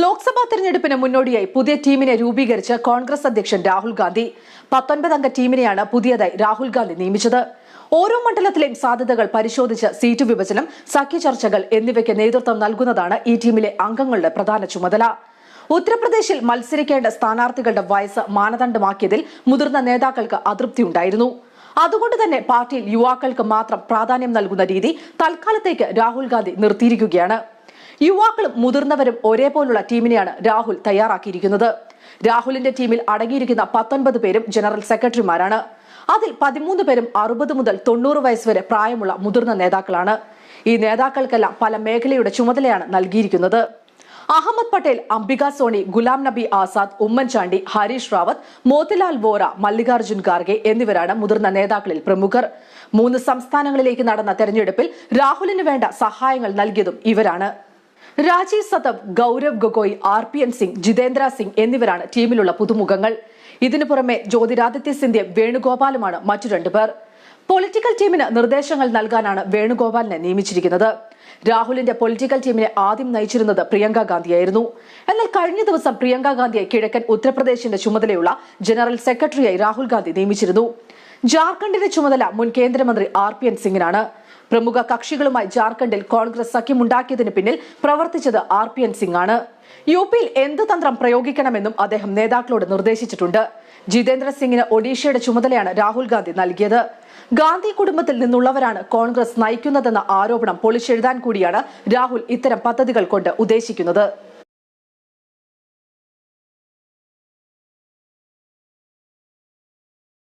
ലോക്സഭാ തെരഞ്ഞെടുപ്പിന് മുന്നോടിയായി പുതിയ ടീമിനെ രൂപീകരിച്ച് കോൺഗ്രസ് അധ്യക്ഷൻ രാഹുൽ ഗാന്ധി. പത്തൊൻപതംഗ ടീമിനെയാണ് പുതിയതായി രാഹുൽ ഗാന്ധി നിയമിച്ചത്. ഓരോ മണ്ഡലത്തിലെയും സാധ്യതകൾ പരിശോധിച്ച് സീറ്റ് വിഭജനം സഖ്യ ചർച്ചകൾ എന്നിവയ്ക്ക് നേതൃത്വം നൽകുന്നതാണ് ഈ ടീമിലെ അംഗങ്ങളുടെ പ്രധാന ചുമതല. ഉത്തർപ്രദേശിൽ മത്സരിക്കേണ്ട സ്ഥാനാർത്ഥികളുടെ വയസ്സ് മാനദണ്ഡമാക്കിയതിൽ മുതിർന്ന നേതാക്കൾക്ക് അതൃപ്തിയുണ്ടായിരുന്നു അതുകൊണ്ട് തന്നെ പാർട്ടിയിൽ യുവാക്കൾക്ക് മാത്രം പ്രാധാന്യം നൽകുന്ന രീതി തൽക്കാലത്തേക്ക് രാഹുൽ ഗാന്ധി നിർത്തിയിരിക്കുകയാണ്. യുവാക്കളും മുതിർന്നവരും ഒരേപോലുള്ള ടീമിനെയാണ് രാഹുൽ തയ്യാറാക്കിയിരിക്കുന്നത്. രാഹുലിന്റെ ടീമിൽ അടങ്ങിയിരിക്കുന്ന പത്തൊൻപത് പേരും ജനറൽ സെക്രട്ടറിമാരാണ്. അതിൽ പതിമൂന്ന് പേരും അറുപത് മുതൽ തൊണ്ണൂറ് വയസ്സ് വരെ പ്രായമുള്ള മുതിർന്ന നേതാക്കളാണ്. ഈ നേതാക്കൾക്കെല്ലാം പല മേഖലയുടെ ചുമതലയാണ് നൽകിയിരിക്കുന്നത്. അഹമ്മദ് പട്ടേൽ അംബിക സോണി ഗുലാം നബി ആസാദ് ഉമ്മൻചാണ്ടി ഹരീഷ് റാവത്ത് മോത്തിലാൽ വോറ മല്ലികാർജുൻ ഖാർഗെ എന്നിവരാണ് മുതിർന്ന നേതാക്കളിൽ പ്രമുഖർ. മൂന്ന് സംസ്ഥാനങ്ങളിലേക്ക് നടന്ന തെരഞ്ഞെടുപ്പിൽ രാഹുലിന് വേണ്ട സഹായങ്ങൾ നൽകിയതും ഇവരാണ്. Rajeev Satav Gaurav Gogoi R P N Singh Jitendra Singh എന്നിവരാണ് ടീമിലുള്ള പുതുമുഖങ്ങൾ. ഇതിനു പുറമെ ജ്യോതിരാദിത്യ സിന്ധ്യ വേണുഗോപാലുമാണ് മറ്റു രണ്ടുപേർ. പൊളിറ്റിക്കൽ ടീമിന് നിർദ്ദേശങ്ങൾ നൽകാനാണ് വേണുഗോപാലിനെ നിയമിച്ചിരിക്കുന്നത്. രാഹുലിന്റെ പൊളിറ്റിക്കൽ ടീമിനെ ആദ്യം നയിച്ചിരുന്നത് പ്രിയങ്ക ഗാന്ധിയായിരുന്നു. എന്നാൽ കഴിഞ്ഞ ദിവസം പ്രിയങ്ക ഗാന്ധിയെ കിഴക്കൻ ഉത്തർപ്രദേശിന്റെ ചുമതലയുള്ള ജനറൽ സെക്രട്ടറിയായി രാഹുൽ ഗാന്ധി നിയമിച്ചിരുന്നു. ജാർഖണ്ഡിന്റെ ചുമതല മുൻ കേന്ദ്രമന്ത്രി ആർ പി എൻ സിംഗിനാണ്. പ്രമുഖ കക്ഷികളുമായി ജാർഖണ്ഡിൽ കോൺഗ്രസ് സഖ്യമുണ്ടാക്കിയതിന് പിന്നിൽ പ്രവർത്തിച്ചത് ആർ പി എൻ സിംഗ് ആണ്. യു പിയിൽ എന്ത് തന്ത്രം പ്രയോഗിക്കണമെന്നും അദ്ദേഹം നേതാക്കളോട് നിർദ്ദേശിച്ചിട്ടുണ്ട്. ജിതേന്ദ്ര സിംഗിന് ഒഡീഷയുടെ ചുമതലയാണ് രാഹുൽ ഗാന്ധി നൽകിയത്. ഗാന്ധി കുടുംബത്തിൽ നിന്നുള്ളവരാണ് കോൺഗ്രസ് നയിക്കുന്നതെന്ന ആരോപണം പൊളിച്ചെഴുതാൻ കൂടിയാണ് രാഹുൽ ഇത്തരം പദ്ധതികൾ കൊണ്ട് ഉദ്ദേശിക്കുന്നത്.